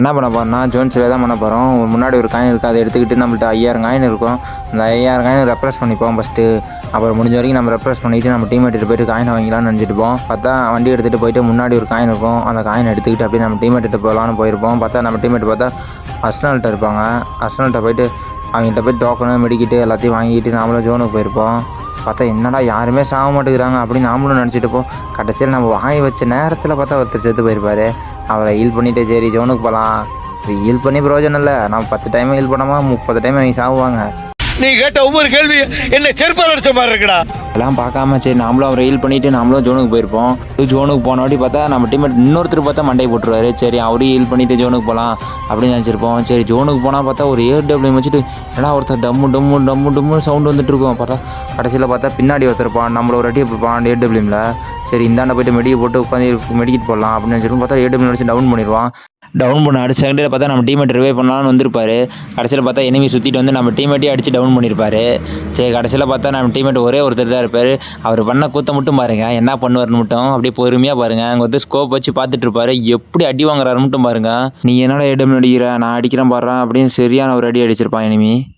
என்ன பண்ண போகிறோம்னா ஜோன்ஸில் தான் பண்ண போகிறோம் முன்னாடி ஒரு காயின் இருக்குது அதை எடுத்துக்கிட்டு நம்மள்ட்ட ஐயாயிரம் காயின் இருக்கும். அந்த ஐயாயிரம் காயின் ரெப்ரஸ் பண்ணிப்போம் ஃபஸ்ட்டு அப்புறம் முடிஞ்ச வரைக்கும் நம்ம ரெப்ரஸ் பண்ணிவிட்டு நம்ம டீம் எடுத்துகிட்டு போயிட்டு காயின் வாங்கிக்கலாம்னு நினச்சிட்டு பார்த்தா வண்டி எடுத்துகிட்டு போயிட்டு முன்னாடி ஒரு காயின் இருக்கும். அந்த காயின் எடுத்துக்கிட்டு அப்படியே நம்ம டீம் எடுத்து போகலான்னு போயிருப்போம். பார்த்தா நம்ம டீம் பார்த்தா அஸ்னால்கிட்ட இருப்பாங்க. அஸ்னால்கிட்ட போயிட்டு அவங்ககிட்ட போய் டோக்கனு மெடிக்கிட்டு எல்லாத்தையும் வாங்கிட்டு நாமளும் ஜோனுக்கு போயிருப்போம். பார்த்தா என்னடா யாருமே சாக மாட்டேங்கிறாங்க அப்படின்னு நாமளும் நினச்சிட்டு போ கடைசியில் நம்ம வாங்கி வச்ச நேரத்தில் பார்த்தா ஒருத்தர் செத்து போயிருப்பாரு. அவரை ஹீல் பண்ணிட்டு சரி ஜோனுக்கு போகலாம் ஹீல் பண்ணி பிரயோஜனம் இல்லை. நம்ம பத்து டைம் ஹீல் பண்ணாமல் முப்பது டைம் அவங்க சாகுவாங்க நீ கேட்ட ஒவ்வொரு கேள்வி என்ன செருப்பால் அடிச்ச மாதிரி இருக்குடா. அதெல்லாம் பார்க்காம சரி நாமளும் அவரை ஹீல் பண்ணிட்டு நாமளும் ஜோனுக்கு போயிருப்போம். ஜோனுக்கு போன வாட்டி பார்த்தா நம்ம டீம்மேட் இன்னொருத்தர் பார்த்தா மண்டை போட்டுருவாரு. சரி அவரையும் ஹீல் பண்ணிட்டு ஜோனுக்கு போகலாம் அப்படின்னு நினச்சிருப்போம். சரி ஜோனுக்கு போனால் பார்த்தா ஒரு ஏர் டபிள்யூ வச்சுட்டு ஏன்னா ஒருத்தர் டம்மு டம்மு டம்மு டம்மு சவுண்ட் வந்துட்டு இருக்கும். பார்த்தா கடைசியில் பார்த்தா பின்னாடி ஒருத்தர் இருப்பான். நம்மள ஒரு அடி இருப்பான் ஏர் டபிள்யூமில் சரி இந்தாண்ட போயிட்டு மெடிக்கை போட்டு உட்காந்து மெடிக்கிட்டு போடலாம் அப்படின்னு நினச்சிருப்போம். பார்த்தா ஏர் டபிள்யூ வச்சு டவுன் பண்ணிடுவான் டவுன் பண்ண. அடுத்த செகண்டில் பார்த்தா நம்ம டீமேட் ரிவே பண்ணலாம்னு வந்திருப்பாரு. கடைசியில் பார்த்தா எனிமி சுற்றிட்டு வந்து நம்ம டீமேட்டே அடித்து டவுன் பண்ணியிருப்பாரு சரி கடைசியில் பார்த்தா நம்ம டீமேட் ஒரே ஒருத்தர் தான் இருப்பார். அவர் பண்ண கூத்த மட்டும் பாருங்க. என்ன பண்ணுவார்னு மட்டும். அப்படியே பொறுமையாக பாருங்க. அங்கே வந்து ஸ்கோப் வச்சு பார்த்துட்டு இருப்பாரு. எப்படி அடி வாங்குறாரு மட்டும் பாருங்க. நீ என்னடா இடம் அடிக்கிற? நான் அடிக்கிறேன் பாடுறேன் அப்படின்னு சரியான ஒரு அடி அடிச்சிருப்பான் எனிமி